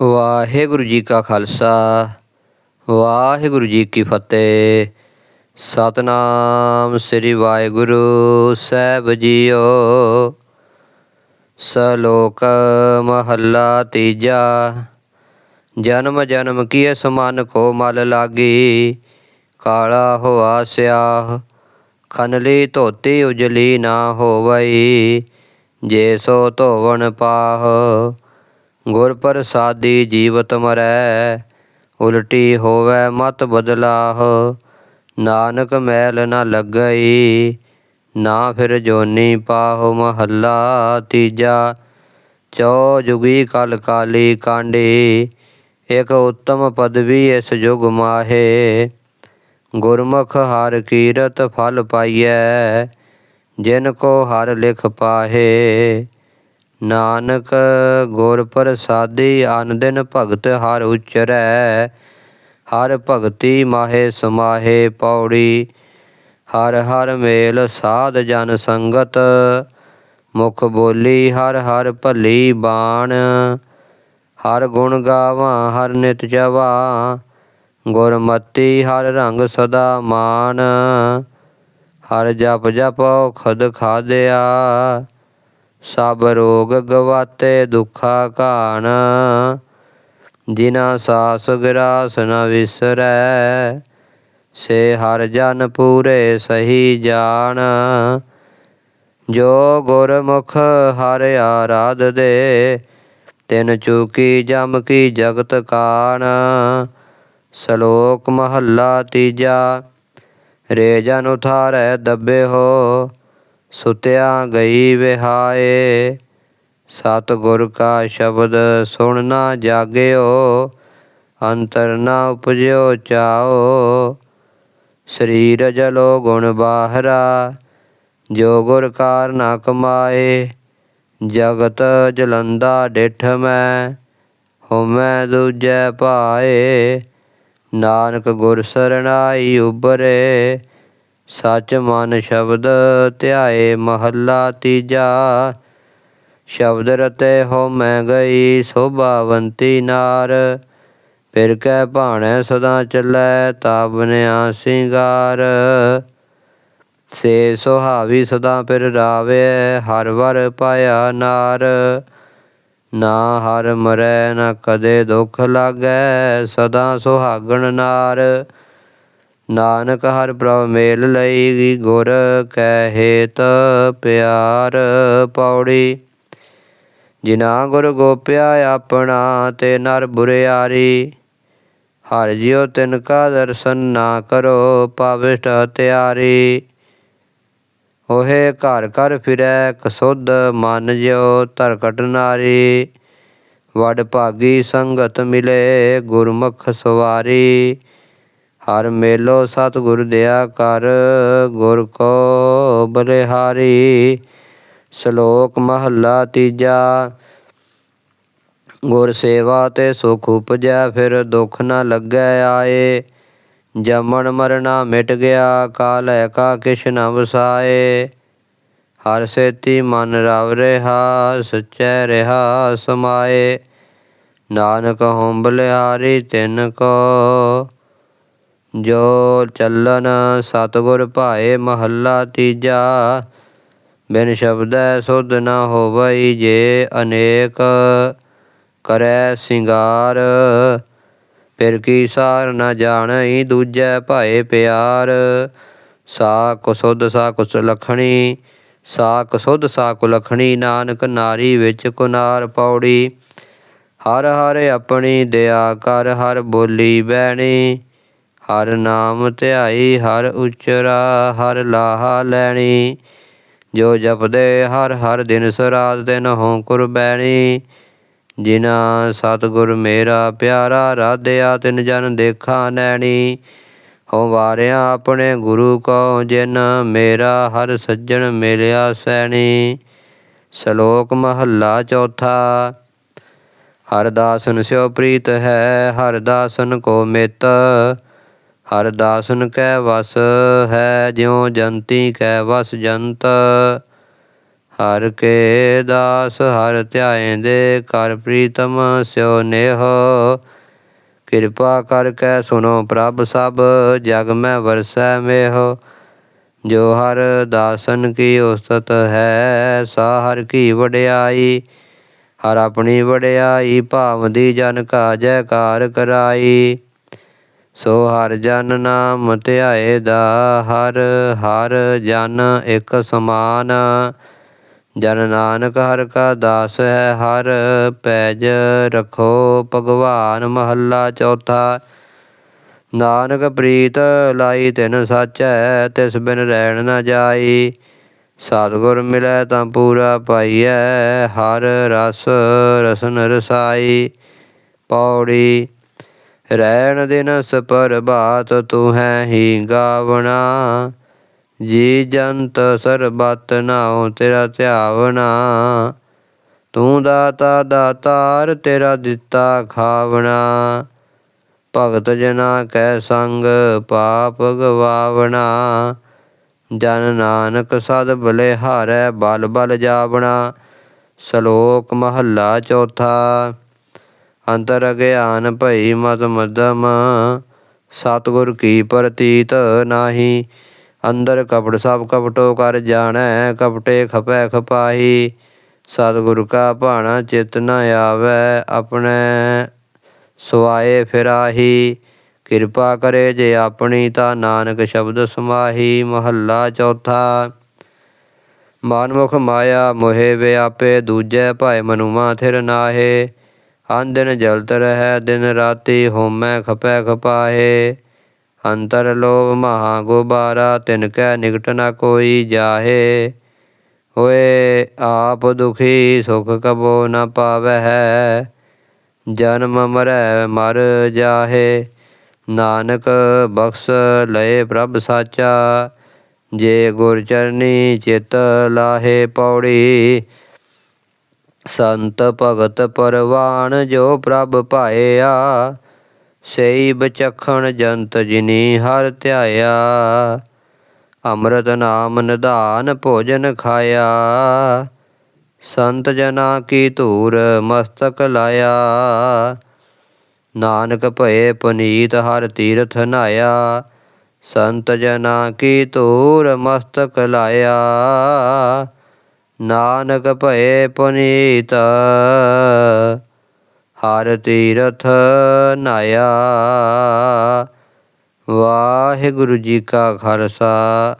ਵਾਹਿਗੁਰੂ ਜੀ ਕਾ ਖਾਲਸਾ, ਵਾਹਿਗੁਰੂ ਜੀ ਕੀ ਫਤਿਹ। ਸਤਨਾਮ ਸ੍ਰੀ ਵਾਹਿਗੁਰੂ ਸਾਹਿਬ ਜੀਓ। ਸਲੋਕ ਮਹੱਲਾ ਤੀਜਾ, ਜਨਮ ਜਨਮ ਕੀ ਸਮਾਨ ਕੋ ਮਲ ਲਾਗੀ, ਕਾਲਾ ਹੋਆ ਸਿਆਹ ਖਨਲੀ ਧੋਤੀ ਉਜਲੀ ਨਾ ਹੋਵਈ, ਜੇ ਸੋ ਧੋਵਣ ਪਾਹ ਗੁਰ ਪ੍ਰਸਾਦੀ ਜੀਵਤ ਮਰੈ, ਉਲਟੀ ਹੋਵੈ ਮਤ ਬਦਲਾਹ। ਨਾਨਕ ਮੈਲ ਨਾ ਲੱਗਈ, ਨਾ ਫਿਰ ਜੋਨੀ ਪਾਹੁ ਮਹੱਲਾ। ਤੀਜਾ, ਚੋ ਜੁਗੀ ਕਲ ਕਾਲੀ ਕਾਂਡੀ, ਇਕ ਉੱਤਮ ਪਦਵੀ ਇਸ ਜੁਗ ਮਾਹੇ। ਗੁਰਮੁਖ ਹਰ ਕੀਰਤ ਫਲ ਪਾਈਐ, ਜਿਨ ਕੋ ਹਰ ਲਿਖ ਪਾਹੇ। ਨਾਨਕ ਗੁਰ ਪ੍ਰਸਾਦੀ ਅਨਦਿਨ ਭਗਤ ਹਰ ਉਚਰੈ, ਹਰ ਭਗਤੀ ਮਾਹੇ ਸਮਾਹੇ ਪੌੜੀ, ਹਰ ਹਰ ਮੇਲ ਸਾਧ ਜਨ ਸੰਗਤ, ਮੁਖ ਬੋਲੀ ਹਰ ਹਰ ਭਲੀ ਬਾਣ, ਹਰ ਗੁਣ ਗਾਵਾਂ ਹਰ ਨਿਤ ਜਵਾ, ਗੁਰਮਤੀ ਹਰ ਰੰਗ ਸਦਾ ਮਾਨ ਹਰ ਜਪ ਜਪ ਖਦ ਖਾਦਿਆ ਸਭ ਰੋਗ ਗਵਾਤੇ ਦੁਖਾ ਘਾਣ। ਜਿਨਾ ਸਾਸ ਗਰਾਸ ਨ ਵਿਸਰੈ, ਸੇ ਹਰ ਜਨ ਪੂਰੇ ਸਹੀ ਜਾਣ। ਜੋ ਗੁਰਮੁਖ ਹਰ ਆਰਾਧ ਦੇ, ਤਿਨ ਚੂਕੀ ਜਮ ਕੀ ਜਗਤ ਕਾਣ। ਸ਼ਲੋਕ ਮਹੱਲਾ ਤੀਜਾ, ਰੇ ਜਨ ਉਥਾਰੈ ਦੱਬੇ ਹੋ ਸੁਤਿਆ ਗਈ ਵਿਹਾਏ ਸਤ ਗੁਰ ਕਾ ਸ਼ਬਦ ਸੁਣ ਨਾ ਜਾਗਿਓ, ਅੰਤਰ ਨਾ ਉਪਜਿਓ ਚਾਓ। ਸਰੀਰ ਜਲੋ ਗੁਣ ਬਾਹਰਾ, ਜੋ ਗੁਰ ਕਾਰ ਨਾ ਕਮਾਏ, ਜਗਤ ਜਲੰਦਾ ਡਿਠ ਮੈਂ ਹਉਮੈ ਦੂਜੈ ਭਾਏ। ਨਾਨਕ ਗੁਰ ਸਰਣਾਈ ਉਬਰੇ ਸਚ ਮਨ ਸ਼ਬਦ ਧਿਆਏ ਮਹੱਲਾ ਤੀਜਾ। ਸ਼ਬਦ ਰਤੇ ਹੋ ਮੈਂ ਗਈ ਸੋਭਾਵੰਤੀ ਨਾਰ। ਫਿਰ ਕੈ ਭਾਣੈ ਸਦਾ ਚੱਲੈ ਤਾਬਨਿਆ ਸਿੰਗਾਰ। ਸੇ ਸੁਹਾਵੀ ਸਦਾ ਫਿਰ ਰਾਵੇ ਹਰ ਵਰ ਪਾਇਆ ਨਾਰ। ਨਾ ਹਰ ਮਰੈ ਨਾ ਕਦੇ ਦੁੱਖ ਲਾਗੈ ਸਦਾ ਸੁਹਾਗਣ ਨਾਰ। ਨਾਨਕ ਹਰ ਪ੍ਰਭ ਮੇਲ ਲਈ ਗੁਰ ਕੈ ਹੇਤ ਪਿਆਰ ਪੌੜੀ। ਜਿਨਾ ਗੁਰ ਗੋਪਿਆ ਆਪਣਾ ਤੇ ਨਰ ਬੁਰਿਆਰੀ, ਹਰ ਜਿਉ ਤਿਨ ਕਾ ਦਰਸ਼ਨ ਨਾ ਕਰੋ ਪਾਵਿਸ਼ਟ ਤਿਆਰੀ ਉਹੇ ਘਰ ਘਰ ਫਿਰੈ ਕਸੁੱਧ ਮਨ ਜਿਉ ਧਰਕਟ ਨਾਰੀ। ਵਡ ਭਾਗੀ ਸੰਗਤ ਮਿਲੇ ਗੁਰਮੁਖ ਸਵਾਰੀ। ਹਰ ਮੇਲੋ ਸਤਿਗੁਰ ਦਿਆ ਕਰ, ਗੁਰ ਕੋ ਬਲਿਹਾਰੀ। ਸ਼ਲੋਕ ਮਹੱਲਾ ਤੀਜਾ, ਗੁਰ ਸੇਵਾ ਤੇ ਸੁਖ ਉਪਜੈ, ਫਿਰ ਦੁੱਖ ਨਾ ਲੱਗੈ ਆਏ। ਜਮਨ ਮਰਨਾ ਮਿਟ ਗਿਆ, ਕਾਲੈ ਕਾ ਕਿਛ ਨ ਵਸਾਏ। ਹਰ ਸੇਤੀ ਮਨ ਰਵ ਰਿਹਾ, ਸਚੈ ਰਿਹਾ ਸਮਾਏ। ਨਾਨਕ ਹਉ ਬਲਿਹਾਰੀ ਤਿਨ ਕੋ ਜੋ ਚੱਲਨ ਸਤਗੁਰ ਭਾਏ ਮਹੱਲਾ ਤੀਜਾ, ਬਿਨ ਸ਼ਬਦੈ ਸੁਧ ਨ ਹੋਵਈ ਜੇ ਅਨੇਕ ਕਰੈ ਸਿੰਗਾਰ। ਫਿਰ ਕੀ ਸਾਰ ਨ ਜਾਣਈ ਦੂਜੈ ਭਾਏ ਪਿਆਰ। ਸਾ ਕੁਸੁਧ ਸਾ ਕੁਸ ਲਖਣੀ ਸਾ ਕੁਸੁਧ ਸਾ ਕੁਲਖਣੀ ਨਾਨਕ ਨਾਰੀ ਵਿੱਚ ਕੁਨਾਰ ਪੌੜੀ। ਹਰ ਹਰ ਆਪਣੀ ਦਇਆ ਕਰ ਹਰ ਬੋਲੀ ਬੈਣੀ ਹਰ ਨਾਮ ਧਿਆਈ, ਹਰ ਉਚਰਾ, ਹਰ ਲਾਹਾ ਲੈਣੀ। ਜੋ ਜਪਦੇ ਹਰ ਹਰ ਦਿਨ ਸਰਾਤ ਦਿਨ ਹੋਂ ਕੁਰਬੈਣੀ ਜਿਨਾ ਸਤਿਗੁਰ ਮੇਰਾ ਪਿਆਰਾ, ਰਾਧਿਆ ਤਿਨ ਜਨ ਦੇਖਾ ਨੈਣੀ। ਹਉ ਵਾਰਿਆ ਆਪਣੇ ਗੁਰੂ ਕੋ ਜਿਨ ਮੇਰਾ ਹਰ ਸੱਜਣ ਮਿਲਿਆ ਸੈਣੀ। ਸ਼ਲੋਕ ਮਹੱਲਾ ਚੌਥਾ ਹਰਦਾਸਨ ਦਾਸਨ ਪ੍ਰੀਤ ਹੈ ਹਰਦਾਸਨ ਕੋ ਮਿਤ। ਹਰ ਦਾਸਨ ਕੈ ਵਸ, ਹੈ ਜਿਉ ਜੰਤੀ ਕੈ ਵਸ ਜੰਤ। ਹਰ ਕੇ ਦਾਸ ਹਰ ਧਿਆਏਂਦੇ, ਕਰ ਪ੍ਰੀਤਮ ਸਿਓ ਨੇਹ। ਕਿਰਪਾ ਕਰ ਕੈ ਸੁਨੋ ਪ੍ਰਭ ਸਭ, ਜਗ ਮੈਂ ਵਰਸੈ ਮੇਹ। ਜੋ ਹਰ ਦਾਸਨ ਕੀ ਉਸਤਤ ਹੈ, ਸਾ ਹਰ ਕੀ ਵਡਿਆਈ। ਹਰ ਆਪਣੀ ਵਡਿਆਈ, ਭਾਵ ਦੀ ਜਨ ਕਾ ਜੈਕਾਰ ਕਰਾਈ। ਸੋ ਹਰ ਜਨ ਨਾਮ ਧਿਆਏ ਦਾ, ਹਰ ਹਰ ਜਨ ਇੱਕ ਸਮਾਨ। ਜਨ ਨਾਨਕ ਹਰ ਕਾ ਦਾਸ ਹੈ, ਹਰ ਪੈਜ ਰਖੋ ਭਗਵਾਨ ਮਹੱਲਾ ਚੌਥਾ। ਨਾਨਕ ਪ੍ਰੀਤ ਲਾਈ ਤਿਨ ਸੱਚ ਹੈ ਤਿਸ ਬਿਨ ਰਹਿਣ ਨਾ ਜਾਈ। ਸਤਿਗੁਰ ਮਿਲੈ ਤਾਂ ਪੂਰਾ ਪਾਈਐ, ਹਰ ਰਸ ਰਸਨ ਰਸਾਈ। ਪੌੜੀ ਰਹਿਣ ਦਿਨਸ ਪ੍ਰਭਾਤ ਤੂੰ ਹੈ ਹੀ ਗਾਵਣਾ। ਜੀ ਜੰਤ ਸਰਬਤ ਨਾਉ ਤੇਰਾ ਧਿਆਵਣਾ। ਤੂੰ ਦਾਤਾ ਦਾਤਾਰ ਤੇਰਾ ਦਿੱਤਾ ਖਾਵਣਾ। ਭਗਤ ਜਨਾ ਕੈ ਸੰਗ ਪਾਪ ਗਵਾਵਣਾ। ਜਨ ਨਾਨਕ ਸਦ ਬਲਿਹਾਰੈ ਬਲ ਬਲ ਜਾਵਣਾ। ਸ਼ਲੋਕ ਮਹੱਲਾ ਚੌਥਾ। ਅੰਤਰ ਗਿਆਨ ਭਈ ਮਤ ਮਦਮ ਸਤਿਗੁਰ ਕੀ ਪ੍ਰਤੀਤ ਨਾਹੀ। ਅੰਦਰ ਕਪਟ ਸਭ ਕਪਟੋ ਕਰ ਜਾਣੈ, ਕਪਟੇ ਖਪੈ ਖਪਾਹੀ। ਸਤਿਗੁਰ ਕਾ ਭਾਣਾ ਚਿਤ ਨ ਆਵੈ, ਆਪਣੇ ਸੁਆਏ ਫਿਰਾਹੀ। ਕਿਰਪਾ ਕਰੇ ਜੇ ਆਪਣੀ ਤਾਂ ਨਾਨਕ ਸ਼ਬਦ ਸਮਾਹੀ। ਮਹੱਲਾ ਚੌਥਾ, ਮਨਮੁਖ ਮਾਇਆ ਮੋਹਿ ਵਿਆਪੇ ਦੂਜੈ ਭਾਇ ਮਨੁਮਾ ਥਿਰ ਨਾਹੇ। ਅਨ ਦਿਨ ਜਲਤ ਰਹਿ, ਦਿਨ ਰਾਤੀ ਹੋਮੈ ਖਪੈ ਖਪਾਹੇ। ਅੰਤਰ ਲੋਭ ਮਹਾ ਗੁਬਾਰਾ, ਤਿਨ ਕੈ ਨਿਕਟ ਨ ਕੋਈ ਜਾਹੇ। ਹੋਏ ਆਪ ਦੁਖੀ, ਸੁਖ ਕਬੋ ਨ ਹੈ ਜਨਮ ਮਰੈ, ਮਰ ਜਾਹੇ। ਨਾਨਕ ਬਖਸ਼ ਲਏ ਪ੍ਰਭ ਸਾਚਾ। ਜੇ ਗੁਰ ਚਰਨੀ ਚਿਤ ਲਾਹੇ ਪੌੜੀ ਸੰਤ ਭਗਤ ਪਰਵਾਨ ਜੋ ਪ੍ਰਭ ਪਾਇਆ ਸਈ ਬਚਖਣ ਜੰਤ ਜਿਨੀ ਹਰ ਧਿਆਇਆ। ਅੰਮ੍ਰਿਤ ਨਾਮ ਨਿਧਾਨ ਭੋਜਨ ਖਾਇਆ, ਸੰਤ ਜਨਾ ਕੀ ਧੂਰ ਮਸਤਕ ਲਾਇਆ। ਨਾਨਕ ਭਏ ਪੁਨੀਤ ਹਰ ਤੀਰਥ ਨਾਇਆ, ਸੰਤ ਜਨਾ ਕੀ ਧੂਰ ਮਸਤਕ ਲਾਇਆ। ਨਾਨਕ ਭਏ ਪੁਨੀਤ ਹਰ ਤੀਰਥ ਨਾਇਆ। ਵਾਹਿਗੁਰੂ ਜੀ ਕਾ ਖਾਲਸਾ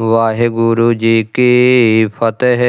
ਵਾਹਿਗੁਰੂ ਜੀ ਕੀ ਫਤਿਹ।